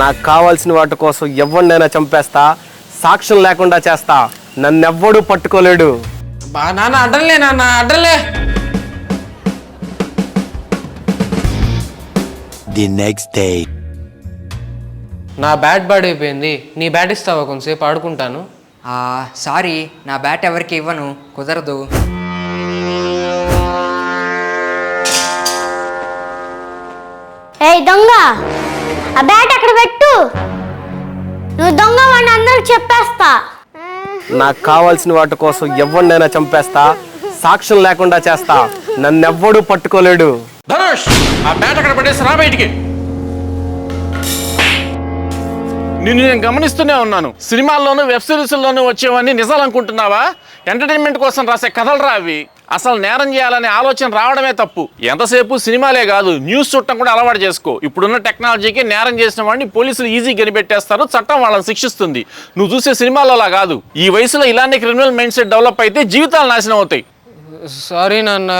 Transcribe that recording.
నాకు కావాల్సిన వాటి కోసం ఎవరినైనా చంపేస్తా సాక్ష్యం లేకుండా చేస్తా. నన్నెవ్వడూ పట్టుకోలేడు. బా నాన్న అడ్డంలే నాన్న అడ్డంలే. The next day. నా బ్యాట్ బాడ్ అయిపోయింది నీ బ్యాట్ ఇస్తావా కొంతసేపు? ఆడుకుంటాను. ఆ, సారీ నా బ్యాట్ ఎవరికి ఇవ్వను. కుదరదు. ఏయ్ దొంగ! ఆ బ్యాట్ అక్కడ పెట్టు? నువ్వు దొంగ వాడిని అందరికి చెప్పేస్తా. నాకు కావాల్సిన వాటి కోసం ఎవరినైనా చంపేస్తా సాక్ష్యం లేకుండా చేస్తా. నన్నెవ్వడూ పట్టుకోలేడు. ధనుష్ ఆ బ్యాట్ అక్కడ పడేసి రా బయటికి. నిన్ను నేను గమనిస్తూనే ఉన్నాను. సినిమాల్లోనూ వెబ్ సిరీస్లోనూ వచ్చేవన్నీ నిజాలు అనుకుంటున్నావా ఎంటర్టైన్మెంట్ కోసం రాసే కథలు రా అవి. అసలు నేరం చేయాలనే ఆలోచన రావడమే తప్పు. ఎంతసేపు సినిమాలే కాదు న్యూస్ చూడటం కూడా అలవాటు చేసుకో. ఇప్పుడున్న టెక్నాలజీకి నేరం చేసిన వాడిని పోలీసులు ఈజీ కనిపెట్టేస్తారు చట్టం వాళ్ళని శిక్షిస్తుంది. నువ్వు చూసే సినిమాలో అలా కాదు ఈ వయసులో ఇలానే క్రిమినల్ మైండ్ సెట్ డెవలప్ అయితే జీవితాలు నాశనం అవుతాయి. సారీ నాన్న